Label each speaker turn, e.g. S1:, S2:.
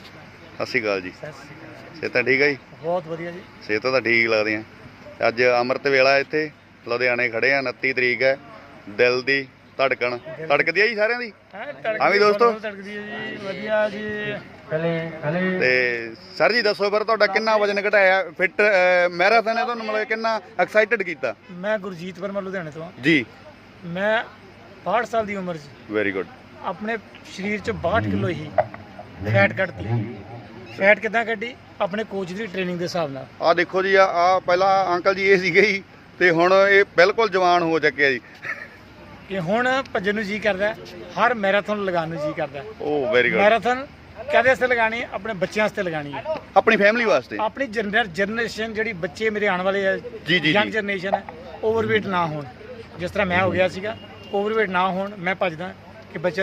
S1: ਸਤਿ ਸ਼੍ਰੀ ਅਕਾਲ ਜੀ।
S2: ਸਤਿ ਸ਼੍ਰੀ ਅਕਾਲ
S1: ਸਿਹਤਾਂ ਠੀਕ ਹੈ ਜੀ?
S2: ਬਹੁਤ ਵਧੀਆ ਜੀ।
S1: ਸਿਹਤਾਂ ਤਾਂ ਠੀਕ ਲੱਗਦੀਆਂ ਅੱਜ ਅੰਮ੍ਰਿਤ ਵੇਲਾ ਇੱਥੇ ਲੁਧਿਆਣੇ ਖੜੇ ਆ 29 ਤਰੀਕ ਹੈ ਦਿਲ ਦੀ ਧੜਕਣ। ਧੜਕਦੀ ਆ ਜੀ ਸਾਰਿਆਂ ਦੀ? ਹਾਂ ਵੀ ਦੋਸਤੋ।
S2: ਤੜਕਦੀ ਹੈ ਜੀ ਵਧੀਆ ਜੀ। ਹਲੇ ਹਲੇ।
S1: ਤੇ ਸਰ ਜੀ ਦੱਸੋ ਫਿਰ ਤੁਹਾਡਾ ਕਿੰਨਾ ਵਜਨ ਘਟਾਇਆ? ਫਿਟ ਮੈਰਾਥਨ ਨੇ ਤੁਹਾਨੂੰ ਮਤਲਬ ਕਿੰਨਾ ਐਕਸਾਈਟਡ ਕੀਤਾ?
S2: ਮੈਂ ਗੁਰਜੀਤ ਵਰਮਾ ਲੁਧਿਆਣੇ ਤੋਂ। ਹਾਂ।
S1: ਜੀ।
S2: ਮੈਂ 62 ਸਾਲ ਦੀ ਉਮਰ 'ਚ
S1: ਵੈਰੀ ਗੁੱਡ
S2: ਆਪਣੇ ਸਰੀਰ 'ਚ 62 ਕਿਲੋ ਹੀ। ਫੈਟ ਕੱਢਤੀ। ਫੈਟ ਕਿਦਾਂ ਕੱਢੀ? ਆਪਣੇ ਕੋਚ ਦੀ ਟ੍ਰੇਨਿੰਗ ਦੇ ਹਿਸਾਬ ਨਾਲ।
S1: ਆ ਦੇਖੋ ਜੀ ਆ ਆ ਪਹਿਲਾਂ ਅੰਕਲ ਜੀ ਇਹ ਸੀਗੇ ਜੀ ਤੇ ਹੁਣ ਇਹ ਬਿਲਕੁਲ ਜਵਾਨ ਹੋ ਚੁੱਕੇ ਆ ਜੀ।
S2: ਕਿ ਹੁਣ ਭੱਜਣ ਨੂੰ ਜੀ ਕਰਦਾ ਹੈ, ਹਰ ਮੈਰਾਥਨ ਲਗਾਉਣ ਨੂੰ ਜੀ ਕਰਦਾ ਹੈ।
S1: ਓ ਵੈਰੀ ਗੁੱਡ
S2: ਮੈਰਾਥਨ ਕਦੇ ਵਾਸਤੇ ਲਗਾਣੀ ਹੈ? ਆਪਣੇ ਬੱਚਿਆਂ ਵਾਸਤੇ ਲਗਾਣੀ ਹੈ।
S1: ਆਪਣੀ ਫੈਮਿਲੀ ਵਾਸਤੇ।
S2: ਆਪਣੀ ਜਨਰੇਸ਼ਨ ਜਿਹੜੀ ਬੱਚੇ ਮੇਰੇ ਆਉਣ ਵਾਲੇ ਹੈ
S1: ਜੀ, ਜੀ,
S2: ਯੰਗ। ਜਨਰੇਸ਼ਨ ਹੈ ਓਵਰਵੇਟ ਨਾ ਹੋਣ। ਜਿਸ ਤਰ੍ਹਾਂ ਮੈਂ ਹੋ ਗਿਆ ਸੀਗਾ ਓਵਰਵੇਟ ਨਾ ਹੋਣ ਮੈਂ ਭੱਜਦਾ ਕਿ ਬੱਚੇ